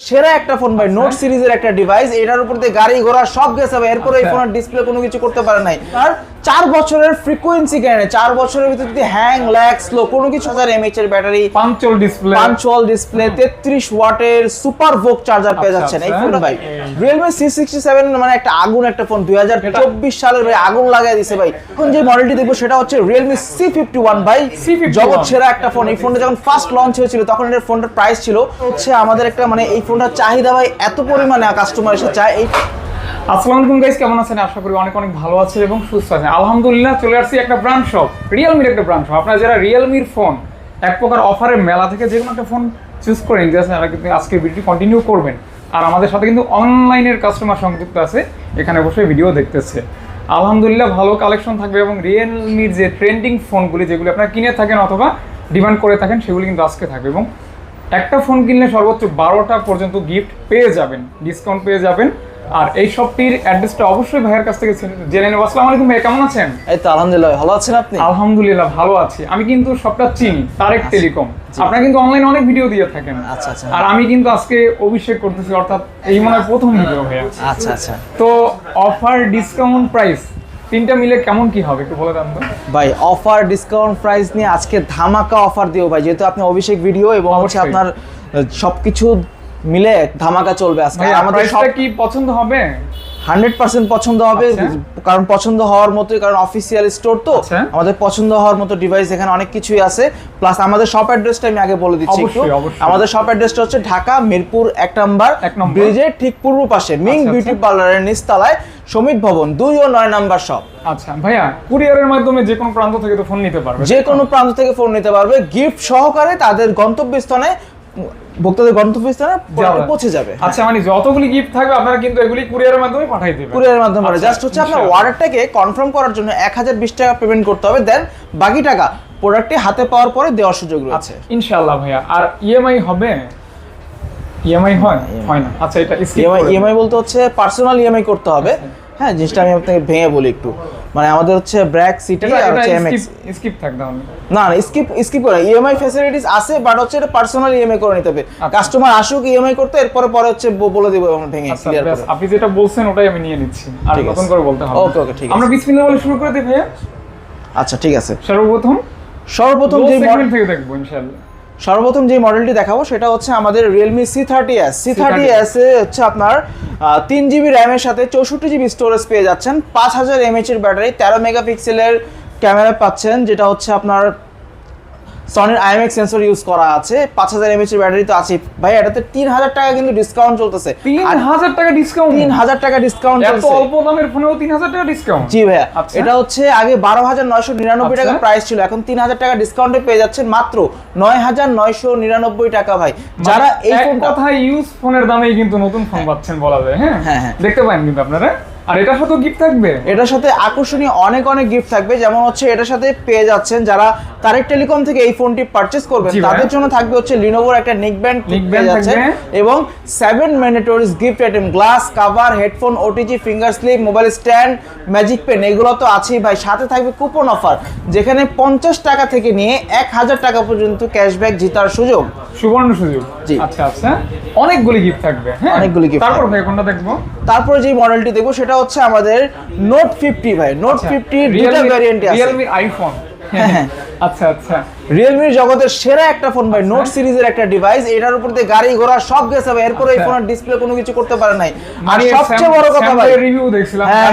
সেরা একটা ফোন ভাই নোট সিরিজের একটা ডিভাইস এটার উপর দিয়ে গাড়ি ঘোড়া সব গেছে এরপরে এই আচ্ছা। ফোনের ডিসপ্লে কোনো কিছু করতে পারে নাই আর চার বছরের ফ্রিকোয়েন্সি কেন চার বছরের ভিতরে যদি হ্যাং ল্যাগ স্লো কোনো কিছু হাজার এমএইচ এর battery punch hole display punctual display তেত্রিশ ওয়াটের সুপার ভোক চার্জার পেয়ে আচ্ছা, যাচ্ছেন এই আচ্ছা। ফোন ভাই। রিয়েলমি সি সিক্সটি সেভেন মানে একটা আগুন একটা ফোন দুই হাজার চব্বিশ সালের ভাই আগুন লাগাই দিছে ভাই। এখন যে মডেলটি দেখব সেটা হচ্ছে রিয়েলমি সি ফিফটি ওয়ান ভাই C51 জগৎ সেরা একটা ফোন এই ফোনটা যখন ফার্স্ট লঞ্চ হয়েছিল তখন এটার ফোনটার প্রাইস ছিল হচ্ছে আমাদের একটা মানে এই ফোনটার চাহিদা ভাই এত পরিমাণে কাস্টমার এসে চায়। এই আসসালামু আলাইকুম গাইস কেমন আছেন? আশা করি অনেক অনেক ভালো আছে এবং সুস্থ আছেন। আলহামদুলিল্লাহ, চলে আসছি একটা ব্র্যান্ড শপ রিয়েলমির একটা ব্র্যান্ড শপ আপনারা যারা রিয়েলমির ফোন এক প্রকার অফারের মেলা থেকে যে কোনো একটা ফোন চুজ করে নিতে আছেন তারা কিন্তু আজকে ভিডিওটি কন্টিনিউ করবেন। আর আমাদের সাথে কিন্তু অনলাইনের কাস্টমার সংযুক্ত আছে, এখানে বসে ভিডিও দেখতেছে। আলহামদুলিল্লাহ, ভালো কালেকশন থাকবে এবং রিয়েলমির যে ট্রেন্ডিং ফোনগুলি যেগুলি আপনারা কিনে থাকেন অথবা ডিমান্ড করে থাকেন, সেগুলি কিন্তু আজকে থাকবে এবং একটা ফোন কিনলে সর্বোচ্চ বারোটা পর্যন্ত গিফট পেয়ে যাবেন ডিসকাউন্ট পেয়ে যাবেন। আর এই শপটির অ্যাড্রেসটা অবশ্যই ভাইয়ের কাছ থেকে জেনে- জেনে নেব। আসসালামু আলাইকুম ভাই কেমন আছেন? এই তো আলহামদুলিল্লাহ ভালো আছেন আপনি? আলহামদুলিল্লাহ ভালো আছি। আমি কিন্তু সবটা চিনি তারেক টেলিকম। আপনারা কিন্তু অনলাইনে অনেক ভিডিও দিয়ে থাকেন। আচ্ছা আচ্ছা। আর আমি কিন্তু আজকে অভিষেক করতেছি অর্থাৎ এই মনে হয় প্রথম ভিডিও ভাইয়া। আচ্ছা আচ্ছা। তো অফার ডিসকাউন্ট প্রাইস তিনটা মিলে কেমন কি হবে একটু বলে দেন তো। ভাই অফার ডিসকাউন্ট প্রাইস নিয়ে আজকে ধামাকা অফার দিও ভাই যেহেতু আপনি অভিষেক ভিডিও এবং হচ্ছে। আপনার সবকিছু মিলে ধামাকা চলবে আজকে আমাদের কি পছন্দ হবে হান্ড্রেড পার্সেন্ট পছন্দ হবে আচ্ছা। কারণ পছন্দ হওয়ার মতোই কারণ অফিসিয়াল স্টোর তো আচ্ছা। আমাদের পছন্দ হওয়ার মতো ডিভাইস এখানে অনেক কিছুই আছে প্লাস আমাদের শপ অ্যাড্রেসটা আমি আগে বলে দিচ্ছি একটু। আমাদের শপ অ্যাড্রেসটা হচ্ছে ঢাকা মিরপুর এক নম্বর। ব্রিজের ঠিক পূর্ব পাশে মিং বিউটি। পার্লারের নিচতলায় সমিত ভবন দুই ও নয় নাম্বার শপ আচ্ছা ভাইয়া কুরিয়ারের মাধ্যমে যে কোনো প্রান্ত থেকে তো ফোন নিতে পারবে যে কোনো প্রান্ত থেকে ফোন নিতে পারবে গিফট সহকারে তাদের গন্তব্যস্থানে ভোক্তাদের গন্তব্যস্থানে পৌঁছে যাবে। আচ্ছা মানে যতগুলি গিফট থাকবে আপনারা কিন্তু এগুলি কুরিয়ারের মাধ্যমে পাঠাই দেবেন। কুরিয়ারের মাধ্যমে আচ্ছা, জাস্ট হচ্ছে আপনার অর্ডারটাকে কনফার্ম করার জন্য এক হাজার বিশ টাকা পেমেন্ট করতে হবে দেন বাকি টাকা প্রোডাক্টটি হাতে পাওয়ার পরে দেওয়ার সুযোগ রয়েছে। আচ্ছা ইনশাআল্লাহ ভাইয়া। আর ইএমআই হবে? ইএমআই হয়? হয় না। আচ্ছা এটা ইএমআই বলতে হচ্ছে পার্সোনাল ইএমআই করতে হবে। হ্যাঁ জিনিসটা আমি আপনাকে ভেঙে বলি একটু। মানে আমাদের হচ্ছে ব্র্যাক সিটি আর হচ্ছে এমএক্স skip- skip থাক না না স্কিপ স্কিপ করে ইএমআই ফ্যাসিলিটিস আছে বাট হচ্ছে এটা পার্সোনাল ইএমআই করে নিতে হবে। আচ্ছা। কাস্টমার আসুক ইএমআই করতে এরপরে পরে হচ্ছে বলে দিব আমরা ভেঙে আচ্ছা ক্লিয়ার ব্যাস, করে। আপনি যেটা বলছেন ওটাই আমি নিয়ে নিচ্ছি। আর নতুন করে বলতে হবে ওকে, ওকে, ঠিক আছে। আমরা বিসমিল্লাহ বলে শুরু করে দিই ভাইয়া। আচ্ছা ঠিক আছে। সর্বপ্রথম সর্বপ্রথম যে segment থেকে দেখব ইনশাআল্লাহ। সর্বপ্রথম যে মডেলটি দেখাবো সেটা হচ্ছে আমাদের Realme C thirty S C thirty S এ হচ্ছে আপনার তিন জিবি র্যামের সাথে চৌষট্টি জিবি স্টোরেজ পেয়ে যাচ্ছেন। পাঁচ হাজার এমএচ এর ব্যাটারি তেরো মেগাপিক্সেলের ক্যামেরা পাচ্ছেন যেটা হচ্ছে আপনার সনির আইএমএক্স সেন্সর ইউজ করা আছে। পাঁচ হাজার এমএচ এর ব্যাটারি তো আছে ভাই এটাতে তিন হাজার টাকা কিন্তু ডিসকাউন্ট চলতেছে। তিন হাজার টাকা ডিসকাউন্ট তিন হাজার টাকা ডিসকাউন্ট এত অল্প দামের ফোনেও তিন হাজার টাকা ডিসকাউন্ট জি ভাইয়া। আচ্ছা। এটা হচ্ছে আগে বারো হাজার নয়শো নিরানব্বই টাকা আচ্ছা। প্রাইস ছিল। এখন তিন হাজার টাকা ডিসকাউন্টে পেয়ে যাচ্ছেন মাত্র নয় হাজার নয়শো নিরানব্বই টাকা ভাই। যারা এই মানে ফোনটা কথা ইউজ ফোনের দামেই কিন্তু নতুন ফোন পাচ্ছেন বলা যায় হ্যাঁ? হ্যাঁ, হ্যাঁ। দেখতে পারেন কিন্তু আপনারা। আর এটার সাথেও গিফট থাকবে? এটার সাথে আকর্ষণীয় অনেক অনেক গিফট থাকবে। যেমন হচ্ছে এটার সাথে পেয়ে যাচ্ছেন যারা তারেক টেলিকম থেকে এই ফোনটি পারচেস করবেন তাদের জন্য থাকবে হচ্ছে লিনোভোর একটা নিক ব্যান্ড band এবং seven mandatories gift item glass cover headphone OTG finger slip mobile stand magic pen এগুলো তো আছেই ভাই। সাথে থাকবে কুপন অফার যেখানে পঞ্চাশ টাকা থেকে নিয়ে এক হাজার টাকা পর্যন্ত ক্যাশব্যাক জেতার সুযোগ। সুবর্ণ সুযোগ। জি। আচ্ছা আচ্ছা। অনেকগুলি গিফট থাকবে হ্যাঁ? অনেকগুলি gift তারপর। ভাই কোনটা দেখব? তারপরে যে মডেলটি দেখব সেটা হচ্ছে আমাদের নোট ফিফটি ভাই। নোট ফিফটি দুটা ভ্যারিয়েন্টে আছে। Realme iPhone. আচ্ছা আচ্ছা। রিয়েলমির জগতের সেরা একটা ফোন ভাই নোট সিরিজের একটা ডিভাইস এটার উপর দিয়ে গাড়ি ঘোড়া সব গেছে ভাই এরপরে এই আচ্ছা। ফোনের ডিসপ্লে কোনো কিছু করতে পারে নাই। আর মানে সবচেয়ে বড় কথা ভাই রিভিউ দেখছিলাম হ্যাঁ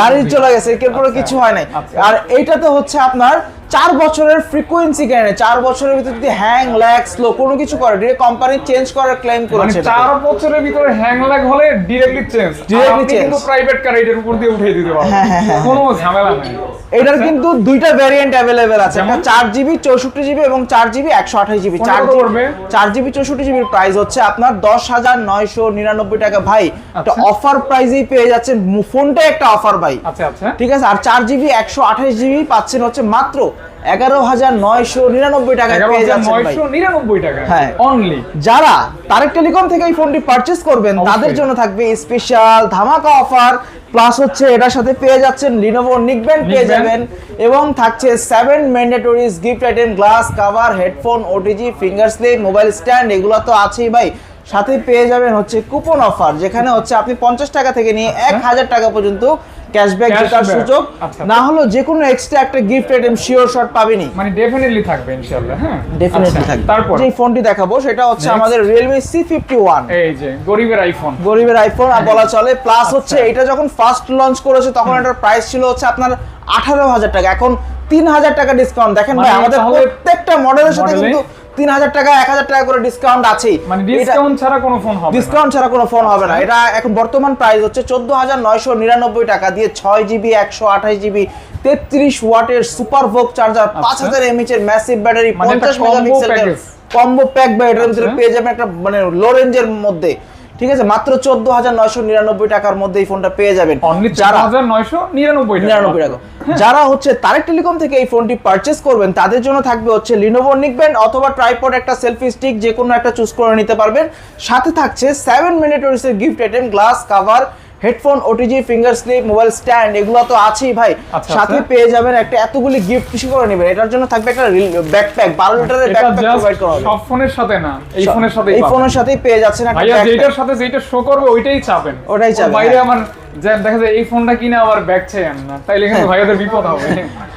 গাড়ি হ্যাঁ চলে গেছে এরপরে আচ্ছা, কিছু হয় নাই। আচ্ছা। আর এইটাতে হচ্ছে আপনার চার বছরের ফ্রিকোয়েন্সি কেন চার বছরের ভিতরে যদি হ্যাং ল্যাগ স্লো কোনো কিছু করে ডিরেক্ট কোম্পানি চেঞ্জ করার ক্লেম মানে করেছে। চার বছরের ভিতরে হ্যাং ল্যাগ হলে ডিরেক্টলি চেঞ্জ Directly আপনি কিন্তু প্রাইভেট কার এটার উপর দিয়ে উঠিয়ে দিতে পারবেন। হ্যাঁ, কোনো ঝামেলা নাই। এটার কিন্তু দুইটা ভ্যারিয়েন্ট অ্যাভেলেবেল আছে একটা চার জিবি চৌষট্টি জিবি এবং চার জিবি একশো আঠাশ জিবি। চার চার জিবি চৌষট্টি জিবির প্রাইস হচ্ছে আপনার দশ হাজার নয়শো নিরানব্বই টাকা। ভাই একটা আচ্ছা। অফার প্রাইজেই পেয়ে যাচ্ছেন। মু- ফোনটা একটা অফার ভাই। আচ্ছা আচ্ছা। ঠিক আছে? আর চার জিবি একশো আঠাশ জিবি পাচ্ছেন হচ্ছে মাত্র এগারো হাজার নয়শো নিরানব্বই টাকা পেয়ে যাচ্ছেন নিরানব্বই টাকা হ্যাঁ। অনলি যারা তারেক টেলিকম থেকে এই ফোনটি পারচেস করবেন তাদের জন্য থাকবে স্পেশাল ধামাকা অফার প্লাস হচ্ছে এটার সাথে পেয়ে যাচ্ছেন লিনোভো নিকব্যান্ড পেয়ে যাবেন এবং থাকছে seven mandatories gift item glass cover headphone OTG finger slip mobile stand এগুলো তো আছেই ভাই। সাথে পেয়ে যাবেন হচ্ছে কুপন অফার যেখানে হচ্ছে আপনি পঞ্চাশ টাকা থেকে নিয়ে এক হাজার টাকা পর্যন্ত ক্যাশব্যাক জেতার সুযোগ আচ্ছা। না হলেও যে কোনো এক্সট্রা একটা গিফট আইটেম শিওর শট পাবেনই মানে ডেফিনেটলি থাকবে ইনশাআল্লাহ হ্যাঁ? ডেফিনেটলি আচ্ছা, থাকবে। তারপর? যে ফোনটি দেখাবো সেটা হচ্ছে আমাদের ফিফটি ওয়ান এই যে গরিবের আইফোন গরিবের আইফোন আর বলা চলে প্লাস আচ্ছা। হচ্ছে এটা যখন ফার্স্ট লঞ্চ করেছে তখন এটার প্রাইস ছিল হচ্ছে আপনার আঠারো হাজার টাকা। এখন তিন হাজার টাকা ডিসকাউন্ট দেখেন ভাই মানে আমাদের প্রত্যেকটা মডেলের সাথে কিন্তু তিন হাজার টাকা এক হাজার টাকা করে ডিসকাউন্ট আছে। মানে ডিসকাউন্ট ছাড়া কোনো ফোন হবে ডিসকাউন্ট ছাড়া কোনো ফোন হবে না। এটা এখন বর্তমান প্রাইস হচ্ছে চোদ্দ হাজার নয়শো নিরানব্বই টাকা দিয়ে ছয় জিবি একশো আঠাশ জিবি তেত্রিশ ওয়াটের সুপার ভোক চার্জার পাঁচ হাজার এমএচ এর ম্যাসিভ ব্যাটারি। মানে পঞ্চাশ combo কম্বো প্যাক বা এটার ভিতরে। পেয়ে যাবেন একটা মানে লো রেঞ্জের মধ্যে। ঠিক আছে মাত্র চোদ্দ হাজার নয়শো নিরানব্বই টাকার মধ্যে এই ফোনটা পেয়ে যাবেন। যারা হাজার নয়শো নিরানব্বই নিরানব্বই টাকা। যারা হচ্ছে তারেক টেলিকম থেকে এই ফোনটি পারচেস করবেন তাদের জন্য থাকবে হচ্ছে লিনোভো নিকব্যান্ড অথবা ট্রাইপড একটা সেলফি স্টিক যে কোনো একটা চুজ করে নিতে পারবেন। সাথে থাকছে seven minute gift item glass cover headphone OTG finger slip mobile stand এগুলো তো আছেই ভাই আচ্ছা, সাথে আচ্ছা। পেয়ে যাবেন একটা এতগুলি গিফট কিছু করে নেবেন এটার জন্য থাকবে একটা ব্যাকপ্যাক বারো লিটারের এটা ব্যাকপ্যাক প্রোভাইড করা হবে সব ফোনের সাথে না এই ফোনের সাথে এই ফোনের সাথেই পেয়ে যাচ্ছেন একটা। যেটার সাথে যেটা শো করবে ওইটাই চাপেন ওটাই চাবেন চাপেন, বাইরে হ্যাঁ। আমার যে দেখা যায় এই ফোনটা কিনে আবার ব্যাগ চাইেন না। তাইলে কিন্তু ভাইয়াদের বিপদ হবে।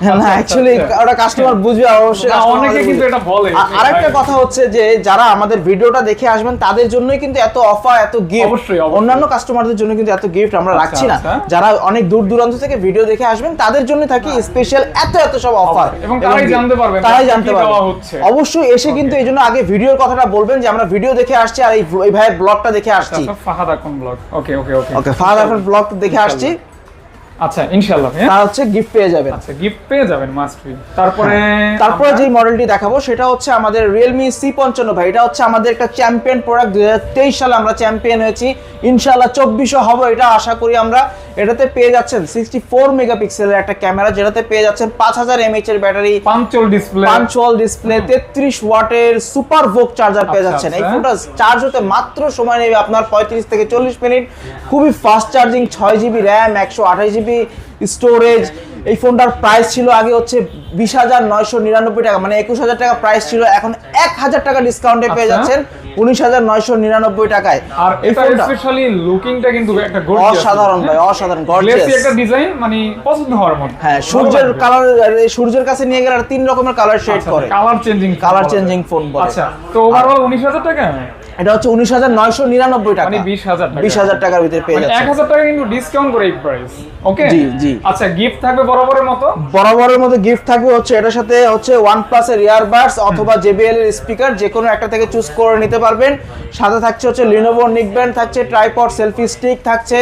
হ্যাঁ, না আচ্ছা, অ্যাকচুয়ালি আচ্ছা। ওটা কাস্টমার বুঝবে অবশ্যই অনেকে কিন্তু এটা বলে। আরেকটা কথা হচ্ছে যে যারা আমাদের ভিডিওটা দেখে আসবেন তাদের জন্যই কিন্তু এত অফার এত গিফট অবশ্যই, অবশ্যই। অন্যান্য কাস্টমারদের জন্য কিন্তু এত গিফট আমরা আচ্ছা, রাখছি না। যারা অনেক দূর দূরান্ত থেকে ভিডিও দেখে আসবেন তাদের জন্য থাকে স্পেশাল এত এত সব অফার এবং তারাই জানতে পারবেন তারাই জানতে পারবেন। অবশ্যই এসে কিন্তু এই জন্য আগে ভিডিওর কথাটা বলবেন যে আমরা ভিডিও দেখে আসছি আর এই ভাইয়ের ব্লগটা দেখে আসছি। ফাহাদ এখন blog okay okay okay okay father আপনার ব্লগ দেখে আসছি। আচ্ছা ইনশাআল্লাহ হ্যাঁ হচ্ছে গিফট পেয়ে যাবেন। আচ্ছা গিফট পেয়ে যাবেন মাস্ট বি তারপরে তারপরে যে মডেলটি দেখাবো সেটা হচ্ছে আমাদের সি পঞ্চান্ন ভাই। এটা হচ্ছে আমাদের একটা চ্যাম্পিয়ন প্রোডাক্ট দুই সালে আমরা চ্যাম্পিয়ন হয়েছি। ইনশাল্লাহ চব্বিশও হব এটা আশা করি আমরা। এটাতে পেয়ে যাচ্ছেন সিক্সটি ফোর মেগাপিক্সেলের একটা ক্যামেরা যেটাতে পেয়ে যাচ্ছেন পাঁচ হাজার এমএচ এর battery punch hole display punctual display তেত্রিশ ওয়াটের সুপার ভোক চার্জার পেয়ে আচ্ছা, যাচ্ছেন। এই আচ্ছা। ফোনটা চার্জ হতে মাত্র সময় নেবে আপনার পঁয়ত্রিশ থেকে চল্লিশ মিনিট। খুবই ফাস্ট চার্জিং ছয় জিবি র্যাম একশো আঠাশ জিবি স্টোরেজ এই ফোনটার প্রাইস ছিল আগে হচ্ছে বিশ হাজার নয়শো নিরানব্বই টাকা মানে একুশ হাজার টাকা প্রাইস ছিল এখন এক হাজার টাকা ডিসকাউন্টে পেয়ে আচ্ছা। যাচ্ছেন উনিশ হাজার নয়শো নিরানব্বই টাকায়। আর এই ফোনটা স্পেশালি লুকিংটা কিন্তু একটা অসাধারণ ভাই অসাধারণ গর্জিয়াস একটা ডিজাইন মানে পছন্দ হওয়ার মতো। হ্যাঁ সূর্যের কালার সূর্যের কাছে নিয়ে গেলে আর তিন রকমের কালার শেড করে। Colour changing colour changing phone বলে। আচ্ছা তো ওভারঅল উনিশ হাজার টাকা? এটা হচ্ছে উনিশ হাজার নয়শো নিরানব্বই টাকা। মানে বিশ হাজার টাকা। বিশ হাজার টাকার ভিতরে পেয়ে মানে এক হাজার টাকা কিন্তু ডিসকাউন্ট করে এই প্রাইস ওকে জি, জি। আচ্ছা গিফট থাকবে বরাবরের মতো? বরাবরের মধ্যে গিফট থাকবে হচ্ছে এটার সাথে হচ্ছে ওয়ান ইয়ারবাডস অথবা জেবিএল এর স্পিকার যে কোনো একটা থেকে চুজ করে নিতে পারবেন। সাথে থাকছে হচ্ছে লিনোভো নিকব্যান্ড থাকছে ট্রাইপড সেলফি স্টিক থাকছে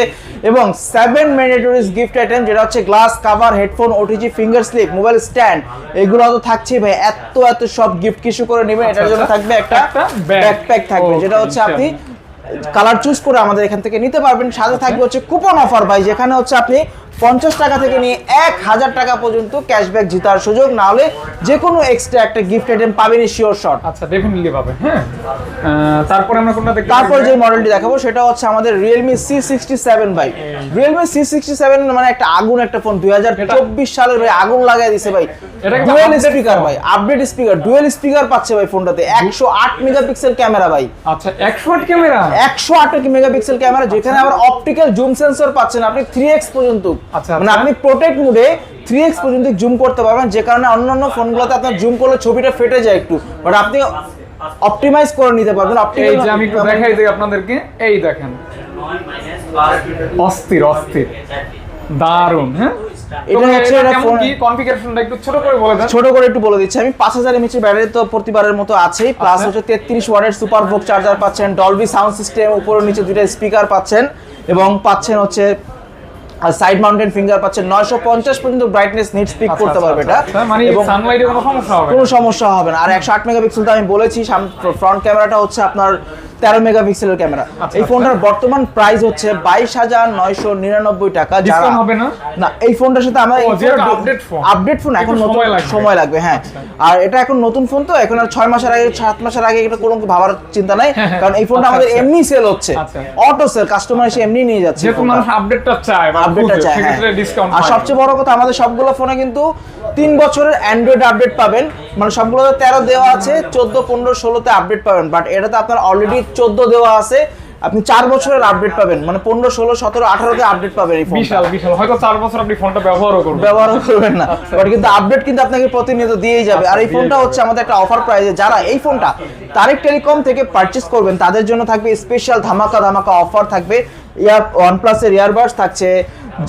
এবং সেভেন ম্যান্ডেটরিজ গিফট আইটেম যেটা হচ্ছে glass cover headphone OTG finger slip mobile stand এগুলো তো থাকছেই ভাই। এত এত সব গিফট কিছু করে নেবেন? এটার জন্য আচ্ছা, থাকবে একটা। ব্যাকপ্যাক থাকবে যেটা হচ্ছে আপনি কালার চুজ করে আমাদের এখান থেকে নিতে পারবেন। সাথে থাকবে হচ্ছে কুপন অফার ভাই যেখানে হচ্ছে আপনি পঞ্চাশ টাকা থেকে নিয়ে এক হাজার টাকা পর্যন্ত ক্যাশব্যাক জেতার সুযোগ। না হলে যে কোনো এক্সট্রা একটা গিফট আইটেম পাবেন শিওর শট আচ্ছা ডেফিনেটলি পাবে হ্যাঁ? তারপরে আমরা কোনটা দেখতে তারপর যে মডেলটি দেখাবো সেটা হচ্ছে আমাদের সিক্সটি সেভেন ভাই। রিয়েলমি সি সিক্সটি সেভেন মানে একটা আগুন একটা ফোন দুই হাজার চব্বিশ সালের ভাই আগুন লাগাই দিছে ভাই। ডুয়েল স্পিকার ভাই আপডেট স্পিকার ডুয়েল স্পিকার পাচ্ছে ভাই ফোনটাতে একশো আট মেগাপিক্সেল ক্যামেরা ভাই। আচ্ছা একশো আট ক্যামেরা একশো আট মেগাপিক্সেল ক্যামেরা যেখানে আবার অপটিক্যাল জুম সেন্সর পাচ্ছেন আপনি থ্রি এক্স পর্যন্ত। মানে আচ্ছা। আপনি প্রোটেক্ট মোডে থ্রি এক্স পর্যন্ত জুম করতে পারবেন যে কারণে অন্যান্য ফোনগুলোতে আপনার জুম করলে ছবিটা ফেটে যায় একটু। বাট আপনি অপটিমাইজ করে নিতে পারবেন এই যে আমি একটু দেখাই দিই আপনাদেরকে এই দেখেন। অস্থির অস্থির। দারুণ হ্যাঁ? এটা হচ্ছে এটা ফোন- কি? কনফিগারেশনটা একটু ছোট করে বলে দেন। ছোট করে একটু বলে দিচ্ছি আমি। ব্যাটারি তো প্রতিবারের মতো আছেই। প্লাস আচ্ছা। হচ্ছে তেত্রিশ ওয়াটের সুপার ভোক চার্জার পাচ্ছেন। ডলবি সাউন্ড সিস্টেম উপরে নিচে স্পিকার পাচ্ছেন। এবং পাচ্ছেন হচ্ছে সাইড মাউন্টেন ফিঙ্গার পাচ্ছেন নয়শো পঞ্চাশ পর্যন্ত ব্রাইটনেস নিট স্পিক আচ্ছা, করতে আচ্ছা, পারবে এটা। আচ্ছা, মানে এবং সানলাইটে কোনো সমস্যা হবে না। কোনো সমস্যা হবে না। আর একশো আট মেগাপিক্সেল তো আমি বলেছি ফ্রন্ট ক্যামেরাটা হচ্ছে আপনার তেরো মেগাপিক্সেলের ক্যামেরা আচ্ছা, এই ফোনটার বর্তমান প্রাইস হচ্ছে বাইশ হাজার নয়শো নিরানব্বই টাকা যারা হবে না? না এই ফোনটার সাথে আমরা update phone। আপডেট ফোন এখন নতুন সময় লাগবে। আচ্ছা। হ্যাঁ আর এটা এখন নতুন ফোন তো এখন আর ছয় মাসের আগে সাত মাসের আগে এটা কোনো ভাবার চিন্তা নাই হ্যাঁ, হ্যাঁ। কারণ এই ফোনটা আচ্ছা, আমাদের আচ্ছা। এমনি সেল হচ্ছে আচ্ছা। অটো সেল কাস্টমার এসে এমনি নিয়ে যাচ্ছে যেহেতু। মানুষ আপডেটটা চায় বা আপডেটটা চায় হ্যাঁ আর সবচেয়ে বড় কথা আমাদের সবগুলো ফোনে কিন্তু তিন বছরের অ্যান্ড্রয়েড আপডেট পাবেন মানে সবগুলোতে তেরো দেওয়া আছে চোদ্দ পনেরো ষোলোতে আপডেট পাবেন বাট এটাতে আপনার অলরেডি চোদ্দ দেওয়া আছে আপনি চার বছরের আপডেট পাবেন। মানে পনেরো ষোলো সতেরো আঠারোতে আপডেট পাবেন এই বিশাল বিশাল। হয়তো চার বছর আপনি ফোনটা ব্যবহারও করবেন। ব্যবহার করবেন না। বাট কিন্তু আপডেট কিন্তু আপনাকে প্রতিনিয়ত দিয়েই যাবে। আর এই ফোনটা হচ্ছে আমাদের একটা অফার প্রাইজে যারা এই ফোনটা তারেক টেলিকম থেকে পারচেস করবেন তাদের জন্য থাকবে স্পেশাল ধামাকা ধামাকা অফার থাকবে। ইয়ার ওয়ানপ্লাসের ইয়ারবাডস থাকছে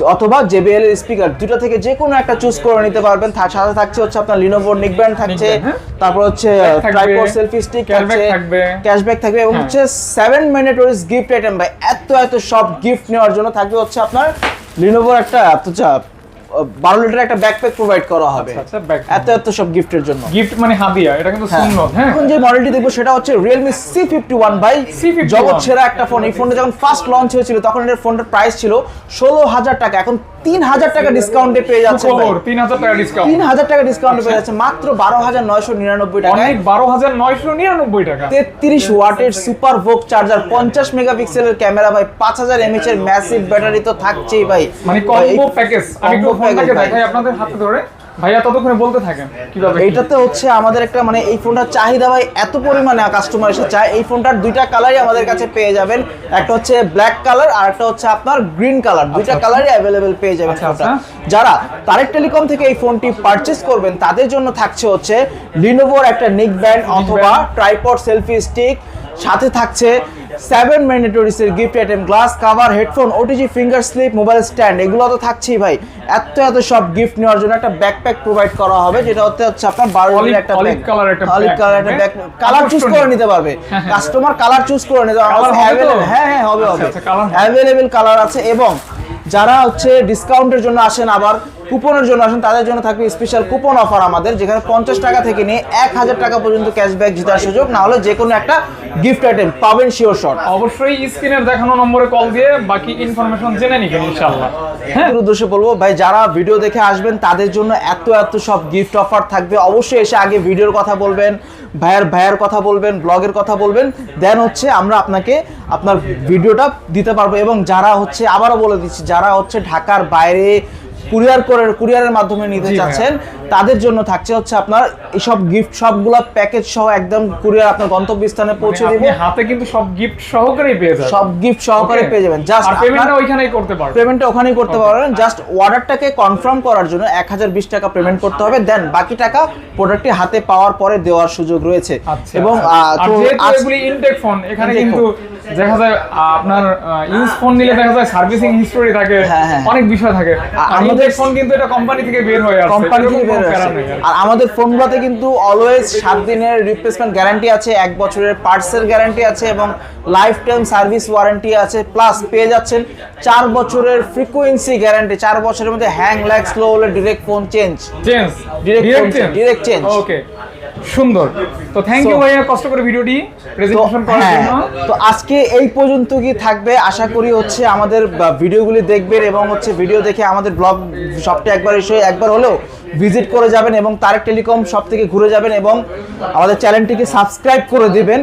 অথবা জেবিএল এর স্পিকার দুটো থেকে যে কোনো একটা চুজ করে নিতে পারবেন তার সাথে থাকছে হচ্ছে আপনার লিনোভো নিকব্যান্ড থাকছে হ্যাঁ। তারপর হচ্ছে ট্রাইপড সেলফি স্টিক থাকছে থাকবে। ক্যাশব্যাক থাকবে এবং হ্যাঁ। হচ্ছে সেভেন ম্যান্ডেটরিজ গিফট আইটেম ভাই এত এত সব গিফট নেওয়ার জন্য থাকবে হচ্ছে আপনার লিনোভোর একটা এত চাপ বারো লিটার একটা ব্যাকপ্যাক প্রোভাইড করা হবে। আচ্ছা, আচ্ছা, এত এত সব গিফটের জন্য। গিফট মানে হাদিয়া এটা কিন্তু সুন্নত হ্যাঁ। এখন যে মডেলটি দেখব সেটা হচ্ছে বাই C51 জগৎ সেরা একটা ফোন এই ফোনটা যখন ফার্স্ট লঞ্চ হয়েছিল তখন এটার ফোনটার প্রাইস ছিল ষোলো হাজার টাকা। এখন তিন হাজার টাকা ডিসকাউন্টে পেয়ে যাচ্ছে খবর তিন হাজার টাকা ডিসকাউন্ট তিন হাজার টাকা ডিসকাউন্টে পেয়ে যাচ্ছে। মাত্র বারো হাজার নয়শো নিরানব্বই টাকায়। অনেক বারো হাজার নয়শো নিরানব্বই টাকা। তেত্রিশ ওয়াটের সুপার ভোক চার্জার পঞ্চাশ মেগাপিক্সেলের ক্যামেরা ভাই। পাঁচ হাজার এমএচ এর ম্যাসিভ ব্যাটারি তো থাকছেই ভাই। মানে কম্বো প্যাকেজ আমি ভাই। আপনাদের হাতে ধরে ভাইয়া ততক্ষণে বলতে থাকেন কীভাবে কি? হচ্ছে আমাদের একটা মানে এই ফোনটার চাহিদা ভাই এত পরিমাণে কাস্টমার এসে চায় এই ফোনটার দুইটা কালারই আমাদের কাছে পেয়ে যাবেন একটা হচ্ছে ব্ল্যাক কালার আর একটা হচ্ছে আপনার গ্রিন কালার দুইটা আচ্ছা। কালারই অ্যাভেলেবেল পেয়ে যাবেন আচ্ছা, ফোনটা আচ্ছা। যারা তারেক টেলিকম থেকে এই ফোনটি পারচেস করবেন তাদের জন্য থাকছে হচ্ছে লিনোভোর একটা নিক ব্যান্ড অথবা ট্রাইপড সেলফি স্টিক সাথে থাকছে সেভেন ম্যান্ডেটরিস এর gift item glass cover headphone OTG finger slip mobile stand এগুলো তো থাকছেই ভাই। এত এত সব গিফট নেওয়ার জন্য একটা ব্যাকপ্যাক প্রোভাইড করা হবে যেটা হচ্ছে হচ্ছে আপনার বারো একটা color একটা অলিভ কালার একটা ব্যাক কালার চুজ করে নিতে পারবে। হ্যাঁ, হ্যাঁ। কাস্টমার কালার চুজ করে নিতে পারবে? হ্যাঁ হ্যাঁ হবে আচ্ছা, হবে। আচ্ছা, হবে। অ্যাভেলেবেল কালার আছে এবং যারা হচ্ছে ডিসকাউন্টের জন্য আসেন আবার কুপনের জন্য আসেন তাদের জন্য থাকবে স্পেশাল কুপন অফার আমাদের যেখানে পঞ্চাশ টাকা থেকে নিয়ে এক হাজার টাকা পর্যন্ত ক্যাশব্যাক জেতার সুযোগ। না হলে যে কোনো একটা গিফট আইটেম পাবেন শিওর শট অবশ্যই স্ক্রিনের দেখানো নম্বরে কল দিয়ে বাকি ইনফরমেশন জেনে নিবেন ইনশাআল্লাহ। হ্যাঁ? উদ্দেশ্যে বলব ভাই যারা ভিডিও দেখে আসবেন তাদের জন্য এত এত সব গিফট অফার থাকবে। অবশ্যই এসে আগে ভিডিওর কথা বলবেন ভাইয়ের ভাইয়ের কথা বলবেন ব্লগের কথা বলবেন। দেন হচ্ছে আমরা আপনাকে আপনার ভিডিওটা দিতে পারব। এবং যারা হচ্ছে আবারও বলে দিচ্ছি যারা হচ্ছে ঢাকার বাইরে কুরিয়ার করে কুরিয়ারের মাধ্যমে নিতে চাচ্ছেন তাদের জন্য থাকছে হচ্ছে আপনার এইসব গিফট সবগুলা প্যাকেজ সহ একদম কুরিয়ার আপনার গন্তব্যস্থানে পৌঁছে মানে দিব। আপনি হাতে কিন্তু সব গিফট সহকারেই পেয়ে যাবেন। সব গিফট সহকারে পেয়ে যাবেন। জাস্ট পেমেন্টটা ওইখানেই করতে পারবেন। পেমেন্টটা ওখানেই করতে পারবেন। জাস্ট অর্ডারটাকে কনফার্ম করার জন্য এক হাজার বিশ টাকা পেমেন্ট করতে হবে। দেন বাকি টাকা প্রোডাক্টটি হাতে পাওয়ার পরে দেওয়ার সুযোগ রয়েছে। আচ্ছা। এবং আচ্ছা। আর তো এগুলি ইনটেক ফোন এখানে কিন্তু দেখা যায় আপনার ইউজ ফোন নিলে দেখা যায় সার্ভিসিং হিস্টোরি থাকে হ্যাঁ, হ্যাঁ। অনেক বিষয় থাকে। আমাদের- ফোন কিন্তু এটা কোম্পানি থেকে বের হয়ে আসছে। কোম্পানি থেকে বের আর আমাদের ফোনগুলোতে কিন্তু অলওয়েজ সাত দিনের রিপ্লেসমেন্ট গ্যারান্টি আছে এক বছরের পার্টসের গ্যারান্টি আছে এবং লাইফ টাইম সার্ভিস ওয়ারেন্টি আছে প্লাস পেয়ে যাচ্ছেন চার বছরের ফ্রিকোয়েন্সি গ্যারান্টি চার বছরের মধ্যে হ্যাং ল্যাগ স্লো হলে direct phone change change direct change direct change. Okay সুন্দর। তো থ্যাংক ইউ ভাইয়া কষ্ট করে ভিডিওটি প্রেজেন্টেশন করার হ্যাঁ, জন্য। তো আজকে এই পর্যন্ত কি থাকবে? আশা করি হচ্ছে আমাদের ভিডিওগুলি দেখবেন এবং হচ্ছে ভিডিও দেখে আমাদের ব্লগ শপটা একবার এসে একবার হলেও ভিজিট করে যাবেন এবং তারেক টেলিকম শপ থেকে ঘুরে যাবেন এবং আমাদের চ্যানেলটিকে সাবস্ক্রাইব করে দিবেন।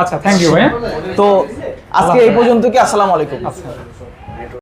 আচ্ছা থ্যাংক ইউ ভাইয়া। তো আজকে এই পর্যন্ত কি? আসসালামু আলাইকুম। আচ্ছা।